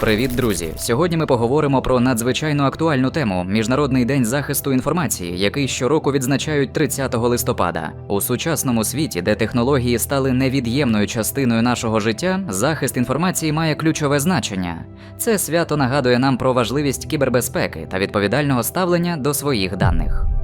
Привіт, друзі! Сьогодні ми поговоримо про надзвичайно актуальну тему Міжнародний день захисту інформації, який щороку відзначають 30 листопада. У сучасному світі, де технології стали невід'ємною частиною нашого життя, захист інформації має ключове значення. Це свято нагадує нам про важливість кібербезпеки та відповідального ставлення до своїх даних.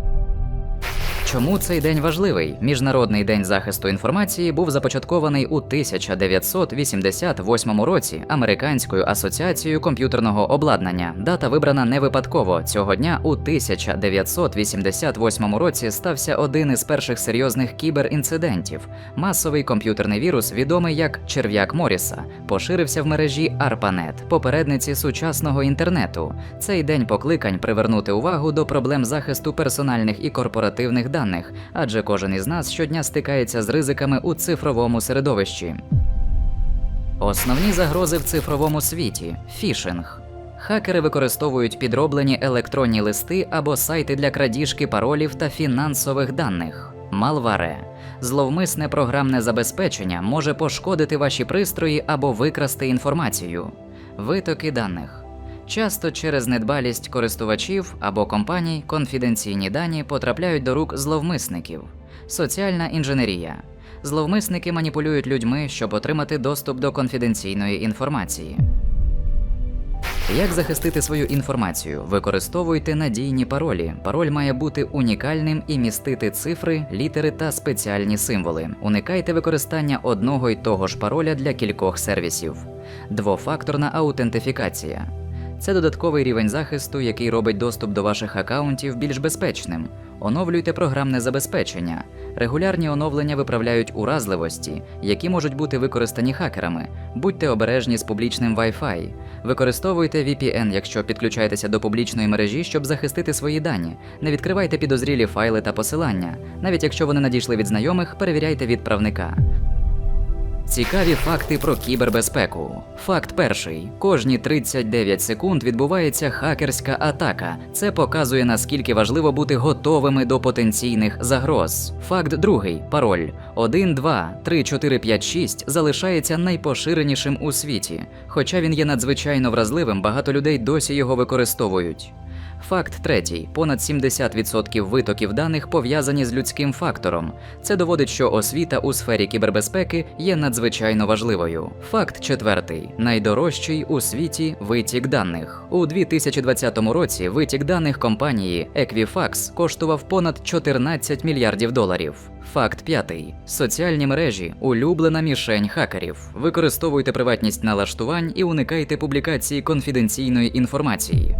Чому цей день важливий? Міжнародний день захисту інформації був започаткований у 1988 році Американською асоціацією комп'ютерного обладнання. Дата вибрана не випадково. Цього дня у 1988 році стався один із перших серйозних кіберінцидентів. Масовий комп'ютерний вірус, відомий як черв'як Моріса, поширився в мережі ARPANET, попередниці сучасного інтернету. Цей день покликань привернути увагу до проблем захисту персональних і корпоративних даних, адже кожен із нас щодня стикається з ризиками у цифровому середовищі. Основні загрози в цифровому світі фішинг. Хакери використовують підроблені електронні листи або сайти для крадіжки паролів та фінансових даних. Малваре. Зловмисне програмне забезпечення може пошкодити ваші пристрої або викрасти інформацію. Витоки даних. Часто через недбалість користувачів або компаній конфіденційні дані потрапляють до рук зловмисників. Соціальна інженерія. Зловмисники маніпулюють людьми, щоб отримати доступ до конфіденційної інформації. Як захистити свою інформацію? Використовуйте надійні паролі. Пароль має бути унікальним і містити цифри, літери та спеціальні символи. Уникайте використання одного й того ж пароля для кількох сервісів. Двофакторна аутентифікація. Це додатковий рівень захисту, який робить доступ до ваших акаунтів більш безпечним. Оновлюйте програмне забезпечення. Регулярні оновлення виправляють уразливості, які можуть бути використані хакерами. Будьте обережні з публічним Wi-Fi. Використовуйте VPN, якщо підключаєтеся до публічної мережі, щоб захистити свої дані. Не відкривайте підозрілі файли та посилання. Навіть якщо вони надійшли від знайомих, перевіряйте відправника. Цікаві факти про кібербезпеку. Факт перший: кожні 39 секунд відбувається хакерська атака. Це показує наскільки важливо бути готовими до потенційних загроз. Факт другий: пароль 1, 2, 3, 4, 5, 6 залишається найпоширенішим у світі. Хоча він є надзвичайно вразливим, багато людей досі його використовують. Факт третій: понад 70% витоків даних пов'язані з людським фактором. Це доводить, що освіта у сфері кібербезпеки є надзвичайно важливою. Факт четвертий: найдорожчий у світі витік даних. У 2020 році витік даних компанії Equifax коштував понад 14 мільярдів доларів. Факт п'ятий: соціальні мережі улюблена мішень хакерів. Використовуйте приватність налаштувань і уникайте публікації конфіденційної інформації.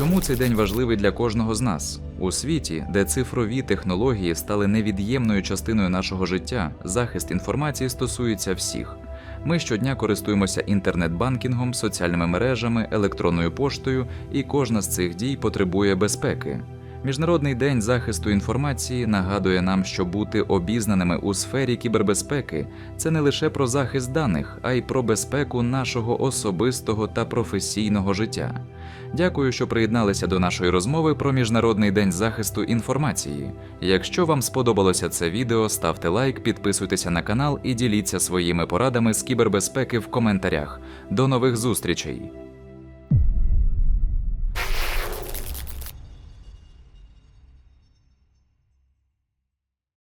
Чому цей день важливий для кожного з нас? У світі, де цифрові технології стали невід'ємною частиною нашого життя, захист інформації стосується всіх. Ми щодня користуємося інтернет-банкінгом, соціальними мережами, електронною поштою, і кожна з цих дій потребує безпеки. Міжнародний день захисту інформації нагадує нам, що бути обізнаними у сфері кібербезпеки це не лише про захист даних, а й про безпеку нашого особистого та професійного життя. Дякую, що приєдналися до нашої розмови про Міжнародний день захисту інформації. Якщо вам сподобалося це відео, ставте лайк, підписуйтеся на канал і діліться своїми порадами з кібербезпеки в коментарях. До нових зустрічей!